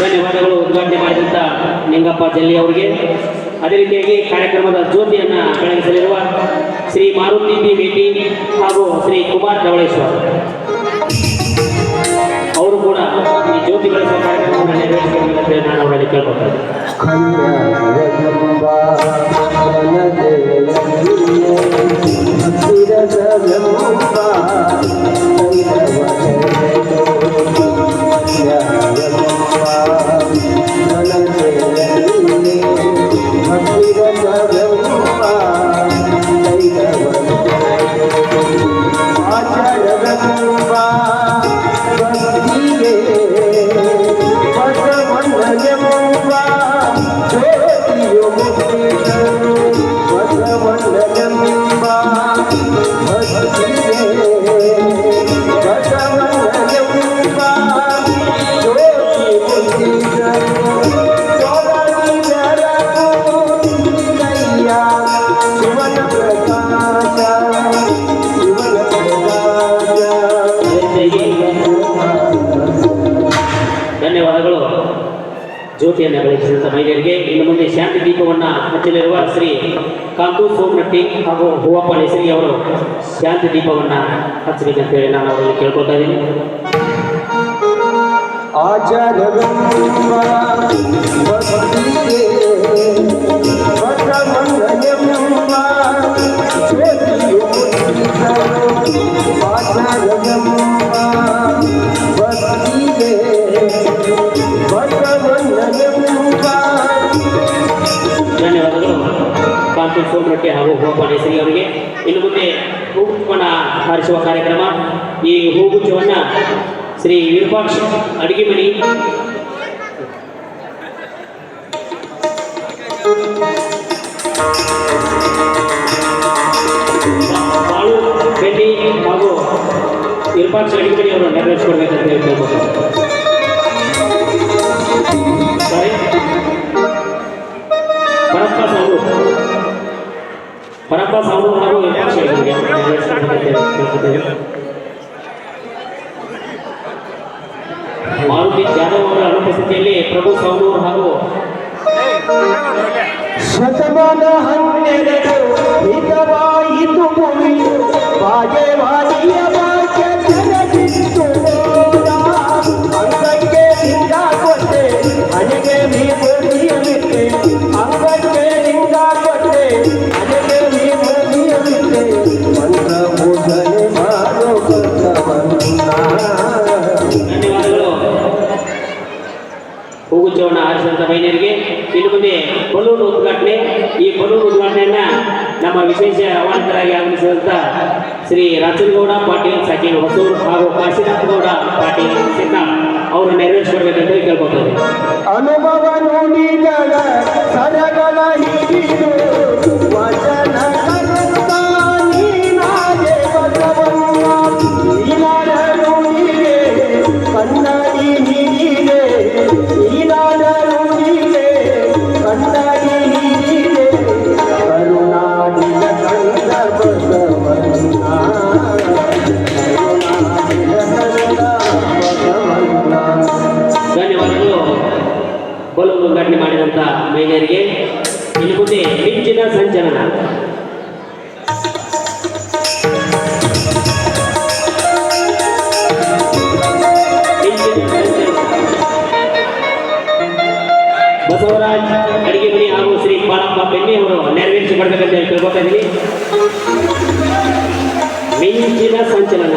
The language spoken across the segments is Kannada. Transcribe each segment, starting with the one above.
ಧನ್ಯವಾದಗಳು ಉದ್ಘಾಟನೆ ಮಾಡಿದಂಥ ನಿಂಗಪ್ಪ ಜಲ್ಲಿ ಅವರಿಗೆ. ಅದೇ ರೀತಿಯಾಗಿ ಕಾರ್ಯಕ್ರಮದ ಜ್ಯೋತಿಯನ್ನು ಬೆಳಗಿಸಲಿರುವ ಶ್ರೀ ಮಾರುತಿ ಬಿ ಭೇಟಿ ಹಾಗೂ ಶ್ರೀ ಕುಮಾರ್ ಧವಳೇಶ್ವರ್. ಅವರಲ್ಲಿ ಕೇಳ್ಕೊಳ್ತಾ ಜ್ಯೋತಿಯನ್ನು ಬೆಳಗಿಸಿದಂಥ ಮಹಿಳೆಯರಿಗೆ ಇನ್ನು ಮುಂದೆ ಶಾಂತಿ ದೀಪವನ್ನು ಹಚ್ಚಲಿರುವ ಶ್ರೀ ಕಾಂತು ಸೋಮನಟ್ಟಿ ಹಾಗೂ ಹೂವಪ್ಪ ಶ್ರೀ ಅವರು ಶಾಂತಿ ದೀಪವನ್ನು ಹಚ್ಚಬೇಕಂತೇಳಿ ನಾನು ಅವರಲ್ಲಿ ಕೇಳ್ಕೊಳ್ತಾ ಇದ್ದೀನಿ. ಸೋಮರಟ್ಟಿ ಹಾಗೂ ನೇಸರಿ ಅವರಿಗೆ ಇನ್ನು ಮುಂದೆ ಹೂಗುಚ್ಛವನ್ನು ಹಾರಿಸುವ ಕಾರ್ಯಕ್ರಮ. ಈ ಹೂಗುಚ್ಛವನ್ನು ಶ್ರೀ ವಿರೂಪಾಕ್ಷ ಅಡಿಗೆ ಮನಿ ಬಾಳು ಬೆಳ್ಳಿ ಹಾಗೂ ವಿರೂಪಾಕ್ಷ ಅಡಿಗೆ ಮನಿ ಅವರು ನೆರವೇರಿಸಿಕೊಡ್ಬೇಕಂತ ಹೇಳ್ಬೋದು ಸಾರಿ. ಪರಪ್ಪ ಸಾವು ಪರಪ್ಪ ಸಾವು ಹಾಗೂ ವಿರೂಪಾಕ್ಷ ಅಡಿಗೆ ಮನಿ ನೆರವೇರಿಸಿಕೊಡ್ಬೇಕಂತ ಹೇಳಿ ಕೇಳ್ಕೊತೇವೆ ಮಾರುತಿ ಜಾಧವ್ ಅವರ ಅನುಪಸ್ಥಿತಿಯಲ್ಲಿ ಪ್ರಭು ಸೌನೂರ್ ಹಾಗೂ ಶತಮಾನ ಹನ್ನೆರಡು ಹಿತವಾಯಿತು ಭೂಮಿಯು ಭಾಗ್ಯವಾದಿಯ ಭಾಗ್ಯ ಮಿಂಚಿನ ಸಂಚಲನ.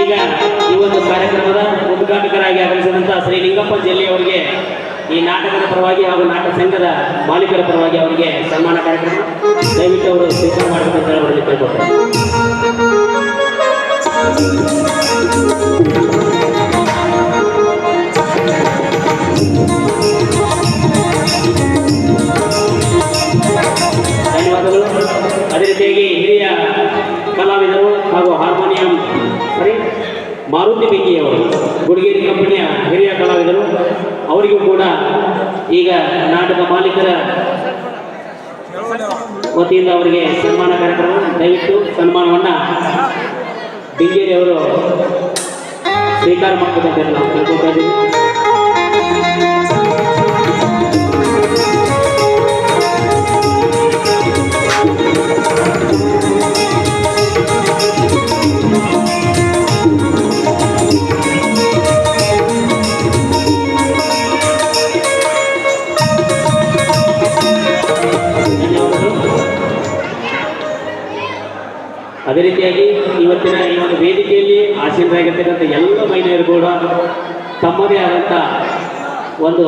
ಈಗ ಈ ಒಂದು ಕಾರ್ಯಕ್ರಮದ ಉದ್ಘಾಟಕರಾಗಿ ಆಗಮಿಸಿದಂತಹ ಶ್ರೀ ಲಿಂಗಪ್ಪ ಜಲ್ಲಿ ಅವರಿಗೆ ಈ ನಾಟಕದ ಪರವಾಗಿ ಹಾಗೂ ನಾಟಕ ಸಂಘದ ಮಾಲೀಕರ ಪರವಾಗಿ ಅವರಿಗೆ ಸನ್ಮಾನ ಕಾರ್ಯಕ್ರಮ. ದಯವಿಟ್ಟು ಅವರು ಸ್ವೀಕಾರ ಮಾಡಬೇಕಂತ ಹೇಳಿ ಕೇಳ್ಕೊಳ್ತಾರೆ ವತಿಯಿಂದ ಅವರಿಗೆ ಸನ್ಮಾನ ಕಾರ್ಯಕ್ರಮ ದಯವಿಟ್ಟು ಸನ್ಮಾನವನ್ನು ಬೆಂಗೇರಿ ಅವರು ಸ್ವೀಕಾರ ಮಾಡಬೇಕಂತ ನಾವು ತಿಳ್ಕೊಳ್ತಾ ಇದ್ದೀವಿ. ಅದೇ ರೀತಿಯಾಗಿ ಇವತ್ತಿನ ಈ ಒಂದು ವೇದಿಕೆಯಲ್ಲಿ ಆಸೀನರಾಗಿರ್ತಕ್ಕಂಥ ಎಲ್ಲ ಮಹಿಳೆಯರು ಕೂಡ ತಮ್ಮದೇ ಆದಂಥ ಒಂದು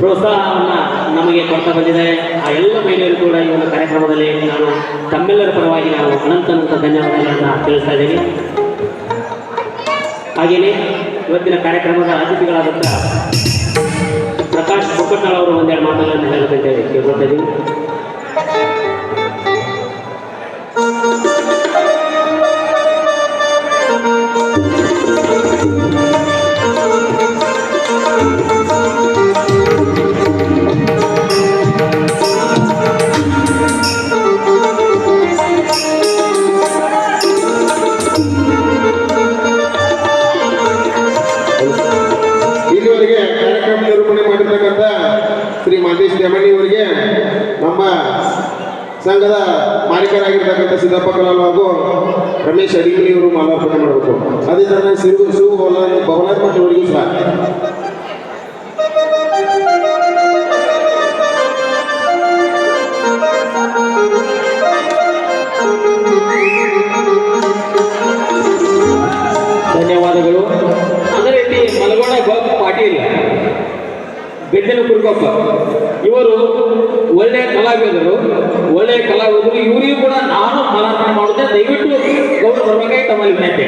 ಪ್ರೋತ್ಸಾಹವನ್ನು ನಮಗೆ ಕೊಡ್ತಾ ಬಂದಿದ್ದಾರೆ. ಆ ಎಲ್ಲ ಮಹಿಳೆಯರು ಕೂಡ ಈ ಒಂದು ಕಾರ್ಯಕ್ರಮದಲ್ಲಿ ನಾನು ತಮ್ಮೆಲ್ಲರ ಪರವಾಗಿ ನಾವು ಅನಂತ ಅನಂತ ಧನ್ಯವಾದಗಳನ್ನು ತಿಳಿಸ್ತಾ ಇದ್ದೀನಿ. ಹಾಗೆಯೇ ಇವತ್ತಿನ ಕಾರ್ಯಕ್ರಮದ ಅತಿಥಿಗಳಾದಂಥ ಪ್ರಕಾಶ್ ಬೊಕ್ಕಟ್ನಾಳ್ ಅವರು ಒಂದೆರಡು ಮಾತುಗಳನ್ನು ಹೇಳಬೇಕಾಗಿ ಕೇಳ್ಕೊಳ್ತಾ ಇದ್ದೀನಿ. ರೀತಿ ಗೋಪ ಪಾಟೀಲ್ ಬೆದ್ದನ ಕುರುಕಪ್ಪ ಇವರು ಒಳ್ಳೆಯ ಕಲಾವಿದರು ಒಳ್ಳೆಯ ಕಲಾವಿದರು ಇವರಿಗೂ ಕೂಡ ನಾನು ಮಾರಾಟ ಮಾಡುತ್ತೆ ದಯವಿಟ್ಟು ಗೌರವ ತಮ್ಮಲ್ಲಿ ವಿನಂತಿ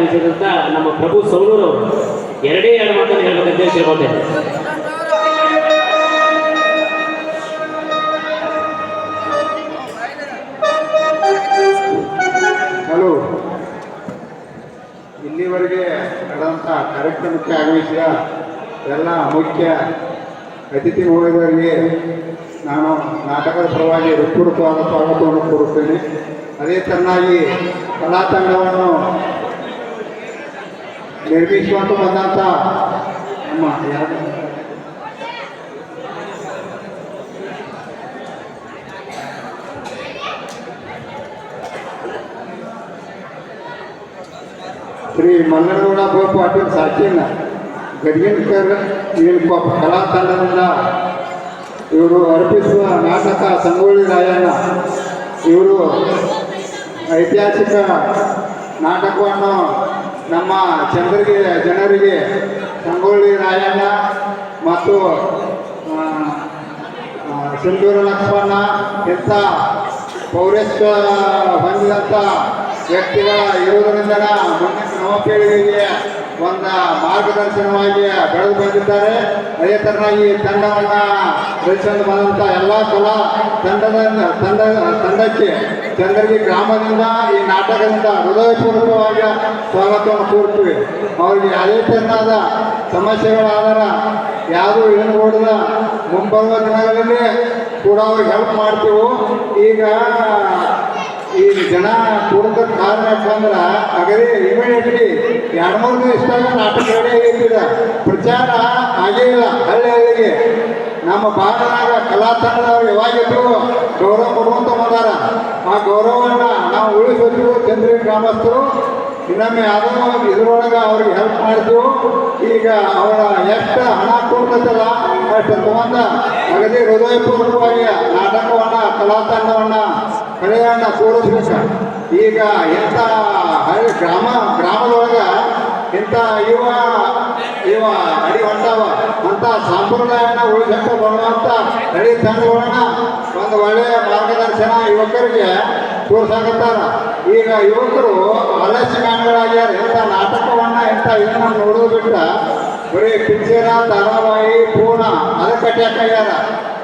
ಅತಿಥಿಗಳಾಗಿ ನಮ್ಮ ಪ್ರಭು ಸೌಲೂರು ಅವರು ಎರಡೇ ಎರಡು ಮಾತನ್ನು ಹೇಳ್ಬೇಕಂತ ಅಂತ ಹೇಳ್ಕೊಂಡೆ ಹಲೋ. ಇಲ್ಲಿವರೆಗೆ ನಡೆದಂಥ ಕಾರ್ಯಕ್ರಮಕ್ಕೆ ಆಗಮಿಸಿದ ಎಲ್ಲ ಮುಖ್ಯ ಅತಿಥಿ ಮಹೋದಯರಿಗೆ ನಾನು ನಾಟಕದ ಪರವಾಗಿ ಹೃತ್ಪೂರ್ವಕವಾದ ಸ್ವಾಗತವನ್ನು ಕೋರುತ್ತೇನೆ. ಅದೇ ಚೆನ್ನಾಗಿ ಕಲಾ ನಿರ್ಮಿಸುವಂತ ಬಂದಂಥ ನಮ್ಮ ಶ್ರೀ ಮಲ್ಲನಗೌಡ ಬ ಪಾಟೀಲ್ ಸಾಕಿನ ಗಡಿಯನ್ಕರ್ ಏನು ಕಲಾ ತಂಡದಿಂದ ಇವರು ಅರ್ಪಿಸುವ ನಾಟಕ ಸಂಗೊಳ್ಳಿ ರಾಯಣ್ಣ, ಇವರು ಐತಿಹಾಸಿಕ ನಾಟಕವನ್ನು ನಮ್ಮ ಚಂದ್ರಗಿ ಜನರಿಗೆ ಸಂಗೊಳ್ಳಿ ರಾಯಣ್ಣ ಮತ್ತು ಸಿಂಧೂರು ಲಕ್ಷ್ಮಣ್ಣ, ಇಂಥ ಪೌರಸ್ತ್ಯ ಹೊಂದಿದಂಥ ವ್ಯಕ್ತಿಗಳ ಇರುವುದರಿಂದ ಮುಂದಿನ ಪೀಳಿಗೆಗೆ ಒಂದು ಮಾರ್ಗದರ್ಶನವಾಗಿ ಬೆಳೆದು ಬಂದಿದ್ದಾರೆ. ಅದೇ ಈ ತಂಡವನ್ನು ರಚಿಸಲು ಬಂದಂತ ಎಲ್ಲ ಕಲಾ ತಂಡದ, ತಂಡ, ತಂಡಕ್ಕೆ ಚಂದ್ರಗಿ ಗ್ರಾಮದಿಂದ ಈ ನಾಟಕದಿಂದ ಹೃದಯಪೂರ್ವಕವಾಗಿ ಸ್ವಾಗತವನ್ನು ಕೋರ್ತೀವಿ ಅವರಿಗೆ ಯಾವುದೇ ಸಮಸ್ಯೆಗಳಾದರ ಯಾರು ಏನು ಓಡಿದ ಮುಂಬರುವ ದಿನಗಳಲ್ಲಿ ಕೂಡ ಅವ್ರಿಗೆ ಹೆಲ್ಪ್ ಮಾಡ್ತೀವಿ. ಈಗ ಈ ಜನ ಕೂಡದ ಕಾರಣ ಅಂದ್ರೆ ಅಗದಿ ಇಮಿಡಿಯೇಟ್ಲಿ ಎರಡು ಮೂರು ದಿವಸದಾಗ ನಾಟಕ ರೆಡಿ ಪ್ರಚಾರ ಆಗೇ ಇಲ್ಲ, ಹಳ್ಳಿ ಹಳ್ಳಿಗೆ. ನಮ್ಮ ಭಾರತದಾಗ ಕಲಾ ತಂಡದವ್ರು ಯಾವಾಗಿದ್ರು ಗೌರವ ಕೊಡುವಂತ ಬಂದಾರ ಆ ಗೌರವವನ್ನು ನಾವು ಉಳಿಸಿದ್ರು ಚಂದ್ರಿ ಗ್ರಾಮಸ್ಥರು. ಇನ್ನೊಮ್ಮೆ ಯಾವುದೋ ಇದ್ರೊಳಗೆ ಅವ್ರಿಗೆ ಹೆಲ್ಪ್ ಮಾಡಿದ್ರು ಈಗ ಅವರ ಎಷ್ಟು ಹಣ ಕೊಡ್ತೈತಲ್ಲ ಅಷ್ಟು ತಗೊಂಡ. ಅಗದಿ ಹೃದಯಪೂರ್ವಕವಾಗಿ ನಾಟಕವನ್ನ, ಕಲಾ ತಂಡವನ್ನು ಕಲೆಯನ್ನ ತೋರಿಸ್ಬೇಕು ಈಗ ಎಂಥ ಹಳ್ಳಿ ಗ್ರಾಮ, ಗ್ರಾಮದೊಳಗೆ ಇಂಥ ಯುವ ಇವ ಅಡಿ ಹೊಂಟಾವ ಅಂತ ಸಂಪ್ರದಾಯನ ಉಳಿಸಕ್ಕೆ ಬರುವಂಥ ಹಳ್ಳಿ ತಂಡಗಳನ್ನ ಒಂದು ಒಳ್ಳೆಯ ಮಾರ್ಗದರ್ಶನ ಯುವಕರಿಗೆ ತೋರ್ಸಾಕತ್ತಾರ. ಈಗ ಯುವಕರು ಆಲಸ್ಯಗಾನಗಳಾಗ್ಯಾರ ಎಂಥ ನಾಟಕವನ್ನು, ಎಂಥ ಇದನ್ನ ನೋಡೋದು ಬಿಟ್ಟ ಬರೀ ಪಿಕ್ಚರ ಧಾರಾವಾಹಿ ಪೂರ್ಣ ಅದಕ್ಕೆ ಅಟ್ಯಾಕಾಗ್ಯಾರ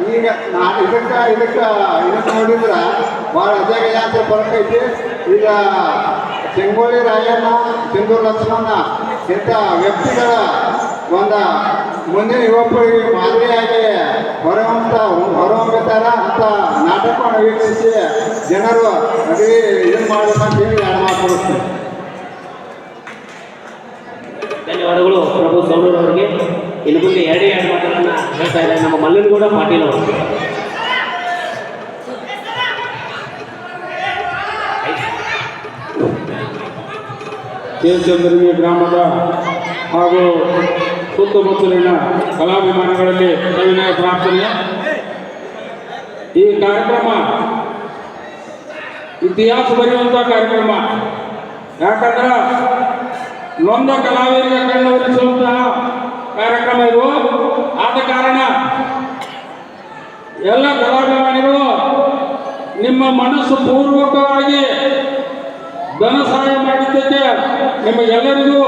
ಈಗ ನಾ ಇದಕ್ಕೆ ಇದಕ್ಕೆ ಇದಕ್ಕೆ ನೋಡಿದ್ರೆ ಭಾಳ ಅಜಗಜ ಅಂತ ಬರಕೈತಿ ಈಗ ಚೆಂಗೋಳಿ ರಾಯಣ್ಣ ಚಂದೂರು ಲಕ್ಷ್ಮಣ ಇಂಥ ವ್ಯಕ್ತಿಗಳ ಒಂದು ಮುಂದಿನ ಯುವಕರಿಗೆ ಮಾದರಿಯಾಗಿ ಹೊರಹೊಂತ ಹೊರಹೊಮ್ಮಿತಾರ ಅಂತ ನಾಟಕವನ್ನು ವೀಕ್ಷಿಸಿ ಜನರು ಅಡುಗೆ ಇದನ್ನು ಮಾಡಬೇಕಂತ ಹೇಳಿ ನಾನು ಮಾತು ಧನ್ಯವಾದಗಳು ಪ್ರಭು ಸೌರೂರ್ ಅವರಿಗೆ. ಇನ್ನು ಮುಂದೆ ಎರಡೇ ಎರಡು ಮಾತುಗಳನ್ನು ಹೇಳ್ತಾ ಇದ್ದಾರೆ ನಮ್ಮ ಮಲ್ಲನಗೌಡ ಪಾಟೀಲ್ ಅವರು. ಕೇಶಚಂದ್ರಗಿ ಗ್ರಾಮದ ಹಾಗೂ ಸುತ್ತಮುತ್ತಲಿನ ಕಲಾಭಿಮಾನಿಗಳಲ್ಲಿ ಅಭಿನಯ ಪ್ರಾರ್ಥನೆ ಈ ಕಾರ್ಯಕ್ರಮ ಇತಿಹಾಸ ಬರೆಯುವಂಥ ಕಾರ್ಯಕ್ರಮ. ಯಾಕಂದ್ರೆ ನೊಂದ ಕಲಾವಿದರಿಗೆ ಕಣ್ಣು ಒರೆಸುವಂತಹ ಕಾರ್ಯಕ್ರಮ ಇದು. ಆದ ಕಾರಣ ಎಲ್ಲ ಕಲಾಭಿಮಾನಿಗಳು ನಿಮ್ಮ ಮನಸ್ಸು ಪೂರ್ವಕವಾಗಿ ಧನ ಸಹಾಯ ಮಾಡಿದ್ದಕ್ಕೆ ಎಲ್ಲರಿಗೂ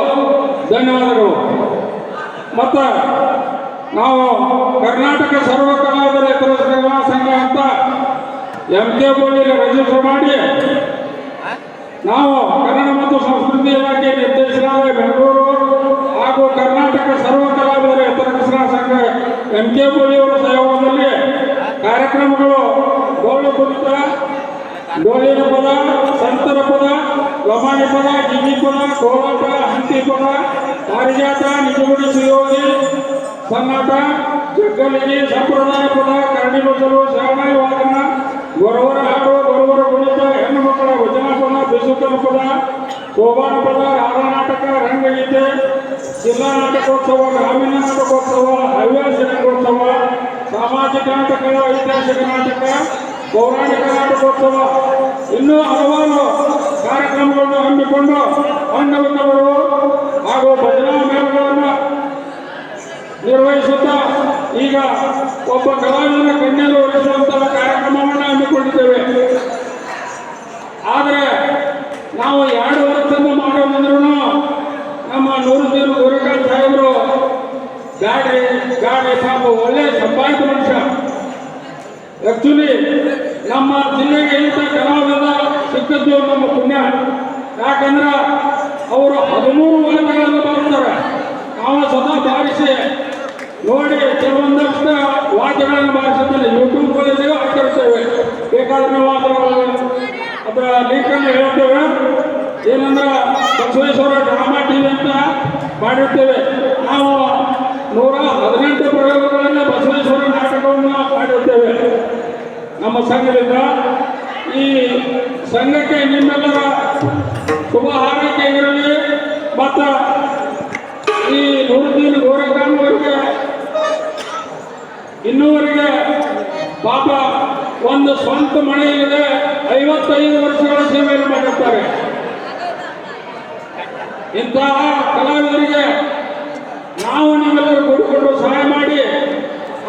ಧನ್ಯವಾದಗಳು. ಮತ್ತು ನಾವು ಕರ್ನಾಟಕ ಸರ್ವ ಕಲಾವಿದರ ಸೇವಾ ಸಂಘ ಅಂತ ಎಂ ಕೆ ಬೋಳಿಯಲ್ಲಿ ರಿಜಿಸ್ಟರ್ ಮಾಡಿ ನಾವು ಕನ್ನಡ ಮತ್ತು ಸಂಸ್ಕೃತಿ ಇಲಾಖೆ ನಿರ್ದೇಶನಾಲಯ ಬೆಂಗಳೂರು ಹಾಗೂ ಕರ್ನಾಟಕ ಸರ್ವ ಕಲಾವಿದರ ಹಿತರ ಸೇವಾ ಸಂಘ ಎಂ ಕೆ ಬೋಳಿಯವರ ಸಹಯೋಗದಲ್ಲಿ ಕಾರ್ಯಕ್ರಮಗಳು ಡೋಳು ಕುರಿತ ಡೋಳಿನ ಪದ ಸಂತರ ಪದ ಲಮಾಣಿ ಪದ ಗಿಗಿ ಪದ ಕೋಲಾಟ ಹಂತಿ ಪದ ಪಾರಿಜಾತ ನಿಜಗುಡಿ ಸುಯೋಗಿ ಸನ್ನಾಟ ಜಗ್ಗಲಿಗೆ ಸಂಪ್ರದಾಯ ಪದ ಕರಡಿ ಬಸಲು ಶರಣಾಯಿ ವಾದನ ಗೊರವರ ಹಾಡು ಗೊರವರ ಕುಣಿತ ಹೆಣ್ಣು ಮಕ್ಕಳ ವಚನ ಪದ ಬಿಸುಕನ ಪದ ಶೋಭಾನ ಪದ ರಾಧ ನಾಟಕ, ರಂಗಗೀತೆ, ಜಿಲ್ಲಾ ನಾಟಕೋತ್ಸವ, ಗ್ರಾಮೀಣ ನಾಟಕೋತ್ಸವ ಹವ್ಯಾಸ ನಾಟಕೋತ್ಸವ ಸಾಮಾಜಿಕ ನಾಟಕ, ಐತಿಹಾಸಿಕ ನಾಟಕ, ಪೌರಾಣಿಕ ನಾಟಕೋತ್ಸವ. ಇನ್ನೂ ಹಲವಾರು ಕಾರ್ಯಕ್ರಮಗಳನ್ನು ಹಮ್ಮಿಕೊಂಡು ಮಂಡಪದವರು ಹಾಗೂ ಭಜನಾ ಮೇಳಗಳನ್ನು ನಿರ್ವಹಿಸುತ್ತಾ ಈಗ ಒಬ್ಬ ಕಲಾವಿದನ ಕಣ್ಣೀರು ಒರೆಸುವಂತಹ ಕಾರ್ಯಕ್ರಮವನ್ನು ಹಮ್ಮಿಕೊಂಡಿದ್ದೇವೆ ಆದರೆ ನಾವು ಎರಡು ವರ್ಷದಿಂದ ಮಾಡೋದಂದ್ರೂ ನಮ್ಮ ನೂರುದ್ದೀನು ಗೋರಕಾಂತ್ ಸಾಹೇಬರು ಗಾಡಿ ಗಾಡಿ ಪಾಪ ಒಳ್ಳೆ ಸಂಪಾದಿತ ಮನುಷ್ಯ. ಆಕ್ಚುಲಿ ನಮ್ಮ ಜಿಲ್ಲೆಗೆ ಇಂಥ ಕಲಾವಿದ ಸಿಕ್ಕದ್ದು ನಮ್ಮ ಪುಣ್ಯ. ಯಾಕಂದ್ರೆ ಅವರು ಹದಿಮೂರು ವಾದ್ಯಗಳನ್ನು ಬಾರಿಸ್ತಾರೆ ನಾವು ಸ್ವತಃ ಬಾರಿಸಿ ನೋಡಿ, ಕೆಲವೊಂದಷ್ಟು ವಾದ್ಯಗಳನ್ನು ಬಾರಿಸುತ್ತೇನೆ ಯೂಟ್ಯೂಬ್ ಕಾಲೇಜಿಗೆ ಆಚರಿಸ್ತೇವೆ ಬೇಕಾದ್ರೆ ನಾವು ಅದರ ಲಿಂಕನ್ನು ಹೇಳ್ತೇವೆ. ಏನಂದ್ರೆ ಬಸವೇಶ್ವರ ಡ್ರಾಮಾ ಟಿವಿ ಅಂತ ಮಾಡಿರ್ತೇವೆ. ನಾವು ಪ್ರಯೋಗಗಳನ್ನು ಬಸವೇಶ್ವರ ನಾಟಕವನ್ನು ಮಾಡುತ್ತೇವೆ ನಮ್ಮ ಸಂಘದಿಂದ ಈ ಸಂಘಕ್ಕೆ ನಿಮ್ಮೆಲ್ಲರ ಶುಭ ಹಾರೈಕೆ ಇರಲಿ. ಮತ್ತು ಈ ನೂರುದ್ದೀನ್ ಗೋರಖಾನ್ ಅವರಿಗೆ ಇನ್ನೂವರೆಗೆ ಪಾಪ ಒಂದು ಸ್ವಂತ ಮನೆ ಇದೆ ಐವತ್ತೈದು ವರ್ಷಗಳ ಸೇವೆಯನ್ನು ಮಾಡುತ್ತಾರೆ ಇಂತಹ ಕಲಾವಿದರಿಗೆ ನಾವು ನೀವೆಲ್ಲರೂ ಕೊಡಿಕೊಂಡು ಸಹಾಯ ಮಾಡಿ.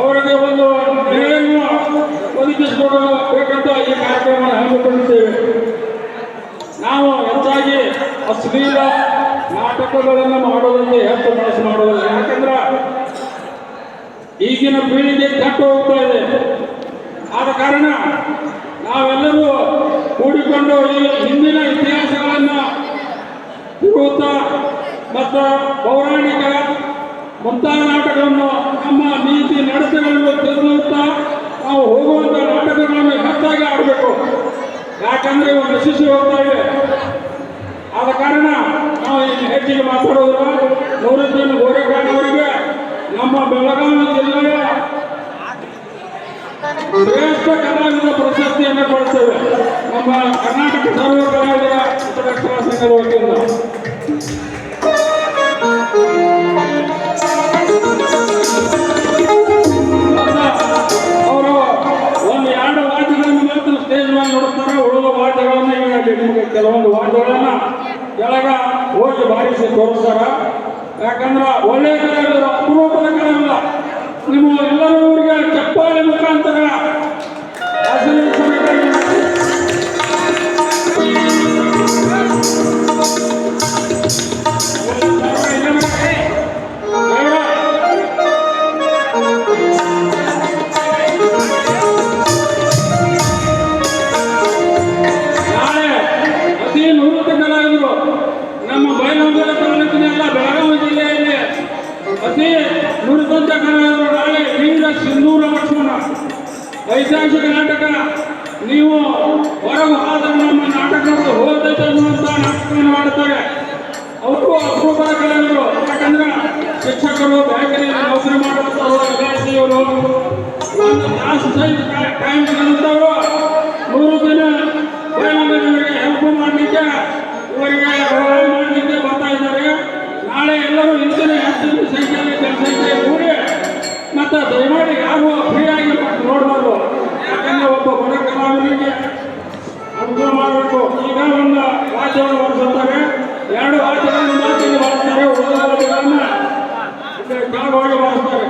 ಅವರಿಗೆ ಒಂದು ನೆಲೆಯನ್ನು ಒದಗಿಸಿಕೊಡಬೇಕಂತ ಈ ಕಾರ್ಯಕ್ರಮ ಹಮ್ಮಿಕೊಂಡಿದ್ದೇವೆ. ನಾವು ಹೆಚ್ಚಾಗಿ ಅಶ್ಲೀಲ ನಾಟಕಗಳನ್ನು ಮಾಡೋದಕ್ಕೆ ಹೆಚ್ಚು ಮನಸ್ಸು ಮಾಡೋದಿಲ್ಲ ಯಾಕಂದ್ರೆ ಈಗಿನ ಪೀಳಿಗೆ ಕೆಟ್ಟು ಹೋಗ್ತಾ ಇದೆ. ಆದ ಕಾರಣ ನಾವೆಲ್ಲರೂ ಕೂಡಿಕೊಂಡು ಈ ಹಿಂದಿನ ಇತಿಹಾಸಗಳನ್ನು ತಿರುಗುತ್ತಾ ಮತ್ತು ಪೌರಾಣಿಕ ಮುಂತಾದ ನಾಟಕಗಳನ್ನು ನಮ್ಮ ನೀತಿ ನಡತೆಗಳನ್ನು ತಿಳಿದುತ್ತಾ ನಾವು ಹೋಗುವಂಥ ನಾಟಕಗಳನ್ನು ಹೆಚ್ಚಾಗಿ ಆಡಬೇಕು. ಯಾಕಂದ್ರೆ ಒಂದು ಶಿಶು ಹೋಗ್ತಾ ಇದೆ. ಆದ ಕಾರಣ ನಾವು ಇಲ್ಲಿ ಹೆಚ್ಚಿಗೆ ಮಾತಾಡೋದಿಲ್ಲ. ನೂರುದ್ದೀನ್ ಅವರಿಗೆ ನಮ್ಮ ಬೆಳಗಾವಿ ಜಿಲ್ಲೆಯ ಶ್ರೇಷ್ಠ ಕಲಾವಿದ ಪ್ರಶಸ್ತಿಯನ್ನು ಕೊಡ್ತೇವೆ. ನಮ್ಮ ಕರ್ನಾಟಕ ಸರ್ವ ಕಲಾವಿದರ ಸಂಘದ ವತಿಯಿಂದ. ಬಾರಿಸಿ ತೋರಿಸ್ತಾರ ಯಾಕಂದ್ರ ಒಳ್ಳೆ ಕಲಾವಿದರು ಅಪರೂಪದ ಕಲಾವಿದ ನಿಮ್ಮ ಎಲ್ಲರೂ ಚಪ್ಪಾಳೆ ಮುಖಾಂತರ ಆಶೀರ್ವಿಸಬೇಕಾಗಿ ಅಂತ ದಯಮಾಡಿ ಯಾರು ಫ್ರೀಯಾಗಿ ನೋಡಬಾರ್ದು. ಯಾಕಂದ್ರೆ ಒಬ್ಬ ಬಡ ಕಲಾವಿದರಿಗೆ ಅನುಕೂಲ ಮಾಡಬೇಕು. ಈಗ ಒಂದು ವಾದ್ಯವನ್ನು ಹೊರಸುತ್ತಾರೆ ಎರಡು ವಾದ್ಯಗಳನ್ನು ಮಾತಿಗೆ ಬಳಸ್ತಾರೆ ಉಳಿದ ವಾದ್ಯಗಳನ್ನು ಕೆಳಗೋಗಿ ಬಳಸ್ತಾರೆ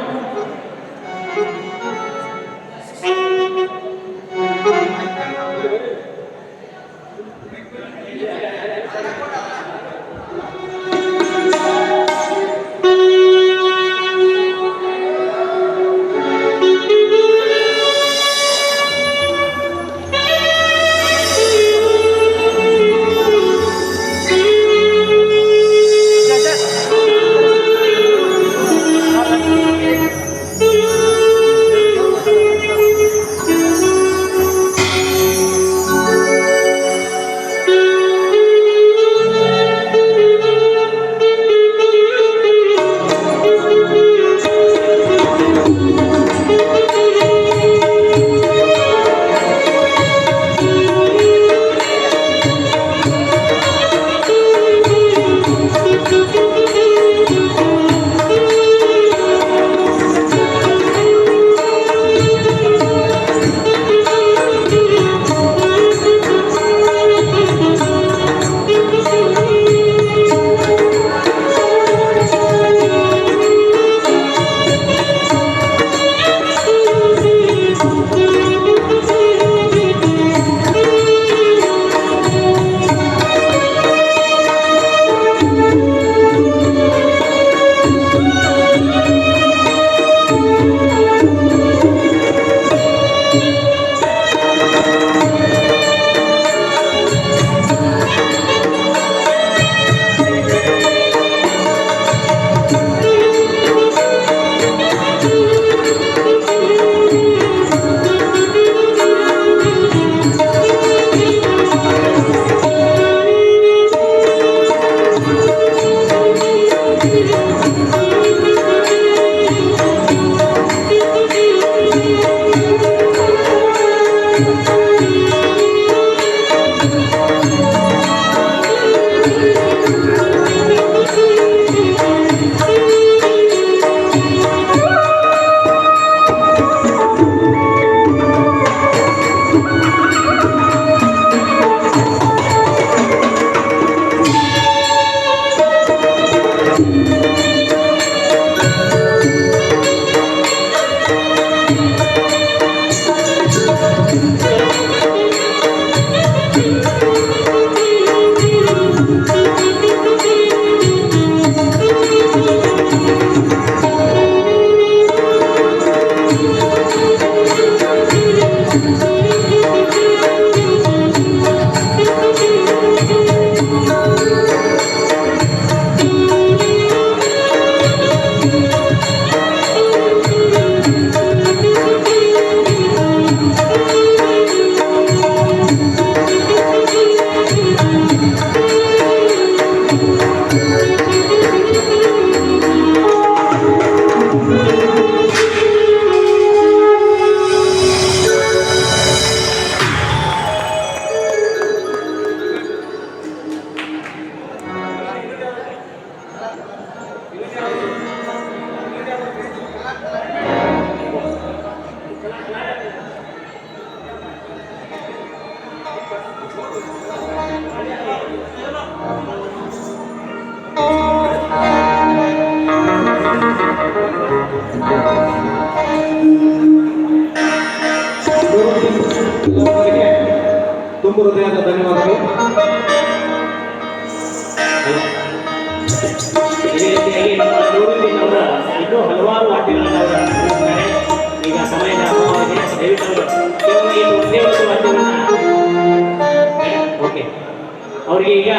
ಅವರಿಗೆ ಈಗ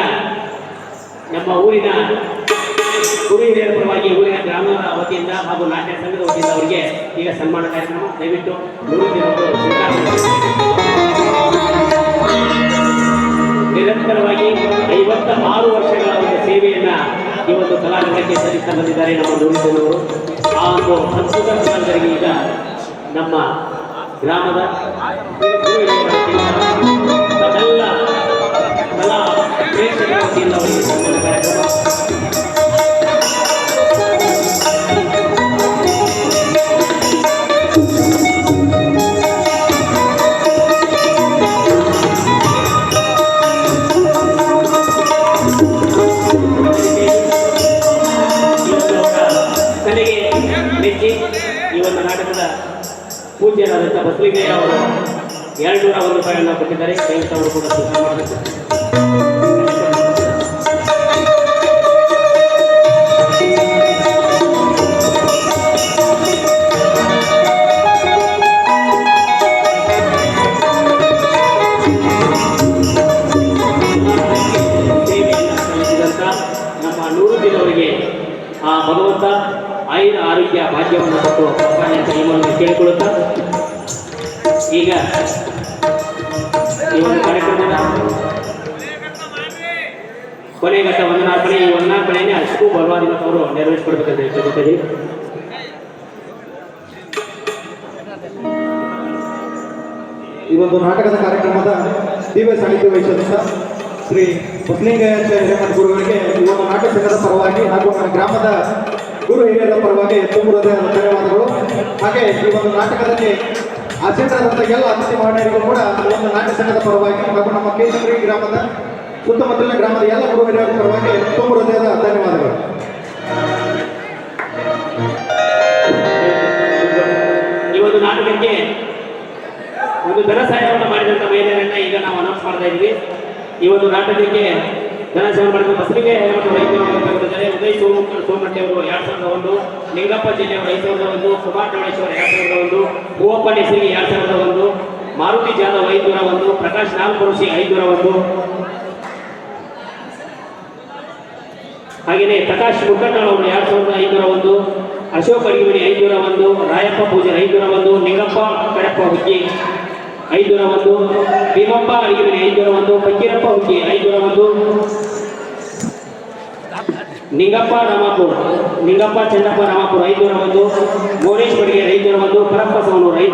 ನಮ್ಮ ಊರಿನ ಗುರು ಊರಿನ ಗ್ರಾಮದ ವತಿಯಿಂದ ಹಾಗೂ ನಾಟ್ಯ ಸಂಘದ ವತಿಯಿಂದ ಅವರಿಗೆ ಈಗ ಸನ್ಮಾನ ಕಾರ್ಯಕ್ರಮ ದಯವಿಟ್ಟು ನಿರಂತರವಾಗಿ ಐವತ್ತ ಆರು ವರ್ಷಗಳ ಒಂದು ಸೇವೆಯನ್ನ ಈ ಒಂದು ಕಲಾವಿದಕ್ಕೆ ಸಲ್ಲಿಸ್ತಾ ಬಂದಿದ್ದಾರೆ ನಮ್ಮ ನುರಿತನವರು ಆ ಒಂದು ಅದ್ಭುತ ಕಲಾವಿದರಿಗೆ ಈಗ ನಮ್ಮ ಗ್ರಾಮದ ವತಿಯಿಂದ ಅವರಿಗೆ ಬಸಲಿಂಗಯ್ಯ ಅವರು ಎರಡು ನೂರ ಒಂದು ರೂಪಾಯಿಯನ್ನು ಕೊಟ್ಟಿದ್ದಾರೆ. ದಯವಿಟ್ಟು ಅವರು ಕೂಡ ಸೂಚನೆ ಮಾಡಬೇಕು. ಕೇಳಿಕೊಳ್ಳುತ್ತಾ? ಈಗ ಈ ಒಂದು ಕಾರ್ಯಕ್ರಮದ ಕೊನೆ ಘಟ್ಟ ವಂದನಾರ್ಪಣೆ ಈ ವಂದನಾರ್ಪಣೆಯನ್ನೇ ಅಷ್ಟು ಬಲವಾದ ಅವರು ನೆರವೇರಿಸಿಕೊಡ್ಬೇಕಂತ ಹೇಳ್ತಿದ್ದೀವಿ ಈ ಒಂದು ನಾಟಕದ ಕಾರ್ಯಕ್ರಮದ ದಿವ್ಯ ಸಾಹಿತ್ಯ ವಹಿಸಿದಂತ ಶ್ರೀ ಹಿರೇಮಠ ಗುರುಗಳಿಗೆ ಈ ಒಂದು ನಾಟಕ ಸಂಘದ ಪರವಾಗಿ ಹಾಗೂ ನನ್ನ ಗ್ರಾಮದ ಗುರು ಹಿರಿಯರ ಪರವಾಗಿ ತುಂಬ ಹೃದಯದ ಧನ್ಯವಾದಗಳು ಹಾಗೆ ಈ ಒಂದು ನಾಟಕದಲ್ಲಿ ಆಸೀನರಾದಂಥ ಎಲ್ಲ ಅತಿಥಿ ಮಹಿಳೆಯರಿಗೂ ಕೂಡ ಒಂದು ನಾಟ್ಯ ಸಂಘದ ಪರವಾಗಿ ಹಾಗೂ ನಮ್ಮ ಕೇಸರಿ ಗ್ರಾಮದ ಸುತ್ತಮುತ್ತಲಿನ ಗ್ರಾಮದ ಎಲ್ಲ ಗುರು ಹಿರಿಯರ ಪರವಾಗಿ ತುಂಬ ಹೃದಯದ ಧನ್ಯವಾದಗಳು. ಈ ಒಂದು ನಾಟಕಕ್ಕೆ ಒಂದು ಧನ ಸಹಾಯವನ್ನು ಮಾಡಿದಂಥ ಮಹಿಳೆಯರನ್ನ ಈಗ ನಾವು ಅನೌನ್ಸ್ ಮಾಡ್ತಾ ಇದ್ವಿ ಈ ಒಂದು ನಾಟಕಕ್ಕೆ ಧನ ಸಹಾಯ ಮಾಡಿದ ವೈದ್ಯರಿದ್ದಾರೆ ಉದಯ್ ಸೋಮುಖ ಸೋಮಟ್ಟಿ ಅವರು ಎರಡ್ ಸಾವಿರದ ಒಂದು ನಿಂಗಪ್ಪ ಜಿಲ್ಲೆಯವರು ಐದು ಸಾವಿರದ ಒಂದು ಕುಮಾರ್ ಚೌಡೇಶ್ವರ ಎರಡ್ ಸಾವಿರದ ಒಂದು ಹೂವಪ್ಪ ನೆಸರಿಗೆ ಎರಡ್ ಸಾವಿರದ ಒಂದು, ಮಾರುತಿ ಜಾಧವ್ ಐದುನೂರ ಒಂದು, ಪ್ರಕಾಶ್ ನಾಲ್ಕುರುಷಿ ಐದುನೂರ ಒಂದು. ಹಾಗೆಯೇ ಪ್ರಕಾಶ್ ಮುಖಂಡಾಳ್ ಅವರು ಎರಡ್ ಸಾವಿರದ ಐನೂರ ಒಂದು, ಅಶೋಕ್ ಅಡಿಗಿಮಣಿ ಐದುನೂರ ಒಂದು, ರಾಯಪ್ಪ ಪೂಜೆ ಐನೂರ ಒಂದು ನಿಂಗಪ್ಪ ಕಡಪ್ಪ ಹುಕ್ಕಿ. ಐನೂರ ಒಂದು, ಭೀಮಪ್ಪ ಅಡಿಗಿಮಣಿ ಐನೂರ ಒಂದು ಫಕೀರಪ್ಪ ಹುಕ್ಕಿ ಐನೂರ ಒಂದು. ನಿಂಗಪ್ಪ, ರಾಮಾಪುರ, ನಿಂಗಪ್ಪ, ಚೆನ್ನಪ್ಪ, ರಾಮಾಪುರ ಐನೂರ ಒಂದು. ಮೋರೇಶ್ ಬಡಿಗೆ ಒಂದು. ಪರಪ್ಪ ಸವನೂರು ಐನೂರ